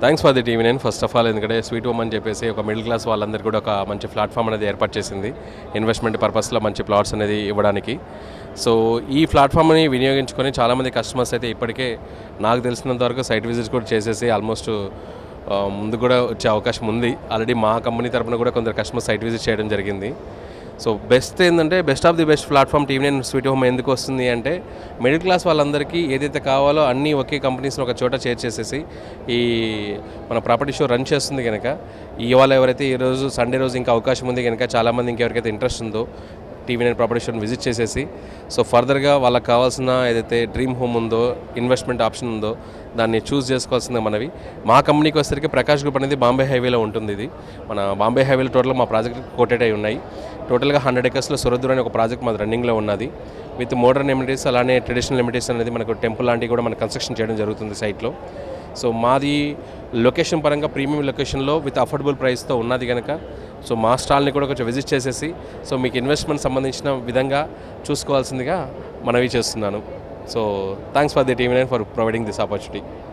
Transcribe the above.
Thanks for the TV నేను first of all ఎందుకంటే sweet home అని చెప్పేసి ఒక మిడిల్ క్లాస్ వాళ్ళందరికీ కూడా ఒక మంచి ప్లాట్ఫామ్ అనేది ఏర్పాటు చేసింది. ఇన్వెస్ట్మెంట్ పర్పస్లో మంచి ప్లాట్స్ అనేది ఇవ్వడానికి. సో ఈ ప్లాట్ఫామ్ని వినియోగించుకొని చాలామంది కస్టమర్స్ అయితే ఇప్పటికే నాకు తెలిసినంత వరకు సైట్ విజిట్స్ కూడా చేసేసి ఆల్మోస్ట్ ముందు కూడా వచ్చే అవకాశం ఉంది. ఆల్రెడీ మా కంపెనీ తరఫున కూడా కొందరు కస్టమర్ సైట్ విజిట్ చేయడం జరిగింది. సో బెస్ట్ ఏంటంటే best of the best platform TV nine sweet home ఎందుకు వస్తుంది అంటే మిడిల్ క్లాస్ వాళ్ళందరికీ ఏదైతే కావాలో అన్నీ ఒకే కంపెనీస్ని ఒక చోట చేర్చేసేసి ఈ మన ప్రాపర్టీ షో రన్ చేస్తుంది కనుక ఇవాళ ఎవరైతే ఈ రోజు సండే రోజు ఇంకా అవకాశం ఉంది కనుక చాలామంది ఇంకెవరికైతే ఇంట్రెస్ట్ ఉందో టీవీ నైన్ ప్రాపర్టీ షోని విజిట్ చేసేసి సో ఫర్దర్గా వాళ్ళకి కావాల్సిన ఏదైతే డ్రీమ్ హోమ్ ఉందో ఇన్వెస్ట్మెంట్ ఆప్షన్ ఉందో దాన్ని చూస్ చేసుకోవాల్సిందే మనవి. మా కంపెనీకి వచ్చేసరికి ప్రకాష్ గ్రూప్ అనేది బాంబే హైవేలో ఉంటుంది ఇది. మన బాంబే హైవేలో టోటల్ మా ప్రాజెక్ట్ కోటెడ్ అయి ఉన్నాయి. టోటల్గా హండ్రెడ్ ఎకర్స్లో సురద్దుర్ అనే ఒక ప్రాజెక్ట్ మాది రన్నింగ్లో ఉన్నది. విత్ మోడర్న్ ఎమిటీస్ అలానే ట్రెడిషనల్ ఎమిటీస్ అనేది మనకు టెంపుల్ లాంటివి కూడా మనం కన్స్ట్రక్షన్ చేయడం జరుగుతుంది సైట్లో. సో మాది లొకేషన్ పరంగా ప్రీమియం లొకేషన్లో విత్ అఫోర్డబుల్ ప్రైస్తో ఉన్నది కనుక సో మా స్టాల్ని కూడా కొంచెం విజిట్ చేసేసి సో మీకు ఇన్వెస్ట్మెంట్ సంబంధించిన విధంగా చూసుకోవాల్సిందిగా మనవి చేస్తున్నాను. So thanks for the TV nine for providing this opportunity.